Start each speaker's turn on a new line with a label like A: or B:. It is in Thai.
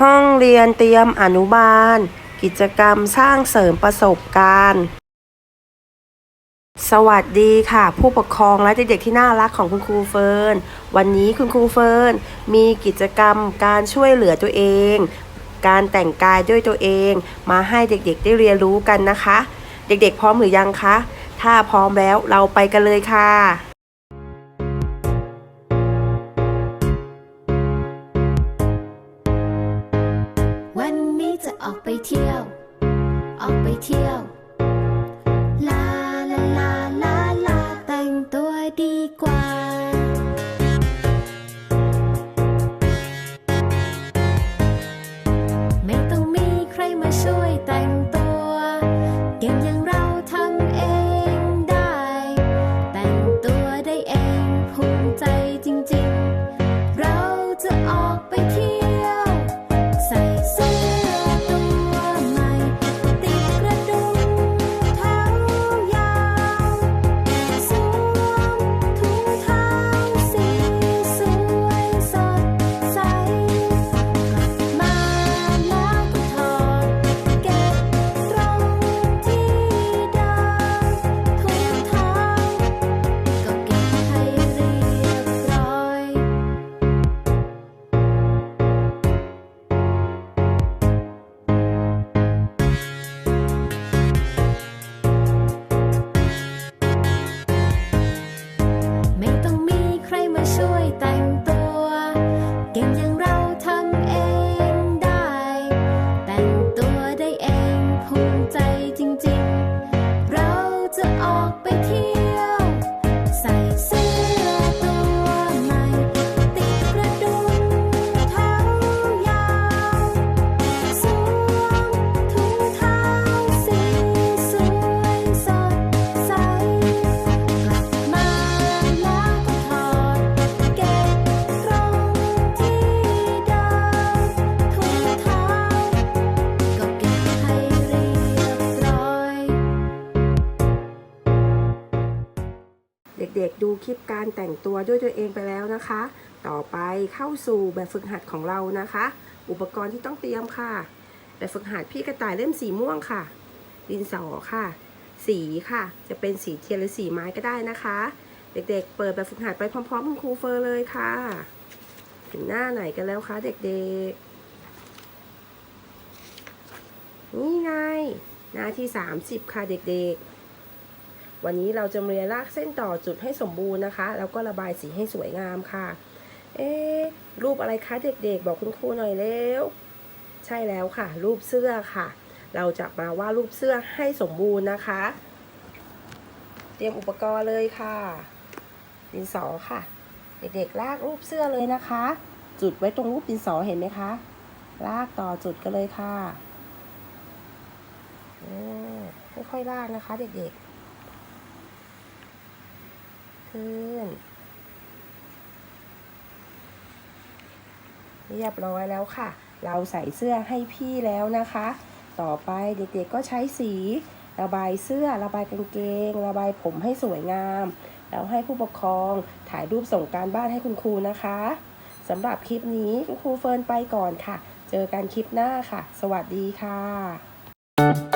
A: ห้องเรียนเตรียมอนุบาล กิจกรรมสร้างเสริมประสบการณ์ สวัสดีค่ะ ผู้ปกครองและเด็กๆที่น่ารักของคุณครูเฟิร์นวันนี้คุณครูเฟิร์นมีกิจกรรมการช่วยเหลือตัวเอง การแต่งกายด้วยตัวเอง มาให้เด็กๆได้เรียนรู้กันนะคะ เด็กๆพร้อมหรือยังคะ ถ้าพร้อมแล้วเราไปกันเลยค่ะ
B: ออกไปเที่ยว ออกไปเที่ยว ลาลาลาลาลาแต่งตัวดีกว่า ไม่ต้องมีใครมาช่วยแต่งตัว เก่งอย่างเราทำเองได้ แต่งตัวได้เองภูมิใจจริงๆ เราจะออกไปเที่ยว อ ดูคลิ
A: ปการแต่งตัวด้วยตัวเองไปแล้วนะคะ ต่อไปเข้าสู่แบบฝึกหัดของเรานะคะ อุปกรณ์ที่ต้องเตรียมค่ะ แบบฝึกหัดพี่กระต่ายเล่มสีม่วงค่ะ ดินสอค่ะ สีค่ะ จะเป็นสีเทียนหรือสีไม้ก็ได้นะคะ เด็กๆ เปิดแบบฝึกหัดไปพร้อมๆคุณครูเฟอร์เลยค่ะ ถึงหน้าไหนกันแล้วคะเด็กๆ นี่ไง หน้าที่ 30 ค่ะเด็กๆ วันนี้เราจะเรียนลากเส้นต่อจุดให้สมบูรณ์นะคะ แล้วก็ระบายสีให้สวยงามค่ะ เอ๊รูปอะไรคะเด็กๆ บอกคุณครูหน่อยเร็ว ใช่แล้วค่ะ รูปเสื้อค่ะ เราจะมาวาดรูปเสื้อให้สมบูรณ์นะคะ เตรียมอุปกรณ์เลยค่ะ ดินสอค่ะ เด็กๆ ลากรูปเสื้อเลยนะคะ จุดไว้ตรงรูปดินสอเห็นไหมคะ ลากต่อจุดกันเลยค่ะค่อยๆลากนะคะ เด็กๆ ขึ้น เรียบร้อยแล้วค่ะ เราใส่เสื้อให้พี่แล้วนะคะ ต่อไปเด็กๆก็ใช้สีระบายเสื้อระบายกางเกง ระบายผมให้สวยงาม แล้วให้ผู้ปกครองถ่ายรูปส่งการบ้านให้คุณครูนะคะสำหรับคลิปนี้คุณครูเฟิร์นไปก่อนค่ะ เจอกันคลิปหน้าค่ะ สวัสดีค่ะ